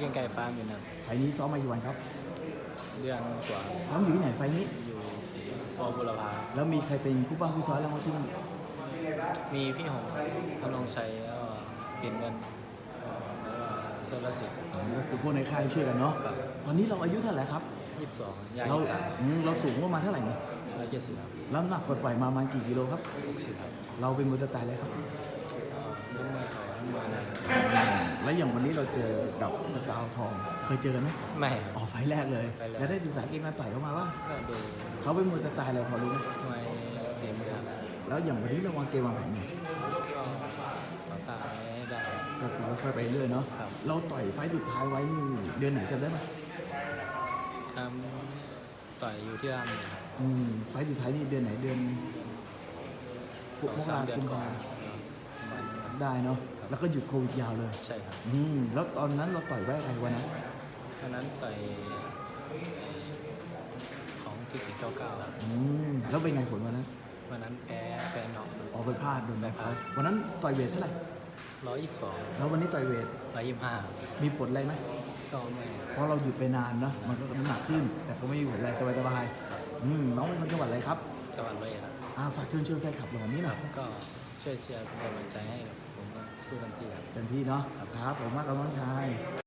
เกียงไก่ฟาร์มอยู่นะไฟล์นี้ซ้อมมากี่วันครับ เดือนกว่าซ้อมอยู่ที่ไหนไฟล์นี้ อยู่พอบุรพาแล้วมีใครเป็นคู่ป้าคู่ซ้อยแล้วมั้งที่นี่มีพี่หงธนงชัยแล้วก็เปลี่ยนเงินแล้วก็เซอร์ลสิทธิ์อ๋อก็คือพวกในค่ายช่วยกันเนาะ ครับตอนนี้เราอายุเท่าไหร่ครับ ยี่สิบสองยายเรายี่สิบสามอืมเราสูงประมาณเท่าไหร่นี่ร้อยเจ็ดสิบครับแล้วน้ำหนักปล่อยๆมาประมาณกี่กิโลครับ หกสิบครับเราเป็นมวยสไตล์อะไรครับ แล้วอย่างวันนี้เราเจอกับสกาวทอง เคยเจอกันไหมไม่อ๋อไฟล์แรกเลย ไฟล์แรก แล้วได้ศึกษาเกมมาต่อยเขามาว่าก็ดูเขาเป็นมวยสไตล์อะไรพอรู้ไหมทำไมฝีมือครับแล้วอย่างวันนี้เราวางเกมวางแผนไงก็ต่อตาให้ได้ ก็คือค่อยๆไปเรื่อยเนาะครับ เราต่อยไฟล์สุดท้ายไว้นี่เดือนไหนจำได้ไหมทำต่อยอยู่ที่รามเลยครับ อืมไฟล์สุดท้ายนี่เดือนไหนเดือนสองสามเดือนก่อนมประมาณนี้ครับ ได้เนาะแล้วก็หยุดโควิดยาวเลย ใช่ครับอืมแล้วตอนนั้นเราต่อยไว้อะไรวันนั้นวันนั้นต่อยของที่ถึงเก้าเก้าครับอืมแล้วเป็นไงผลวันนั้นวันนั้นแพ้แพ้น็อกออกไปพลาดโดนไปไปพลาดวันนั้นต่อยเวทเท่าไหร่ร้อยยี่สิบสองแล้ววันนี้ต่อยเวทร้อยยี่สิบห้ามีผลอะไรไหมก็ไม่เพราะเราหยุดไปนานเนาะมันก็น้ำหนักขึ้น แต่ก็ไม่มีผลอะไรสบายๆอืมน้องเป็นคนจังหวัดอะไรครับจังหวัดร้อยเอ็ดครับอ่าฝากเชิญชวนแฟนคลับเราวันนี้หน่อยก็ช่วยเชียร์เป็นกำลังใจให้กับผมก็ สู้ทันทีครับเต็มที่เนาะครับผมมากครับน้องชาย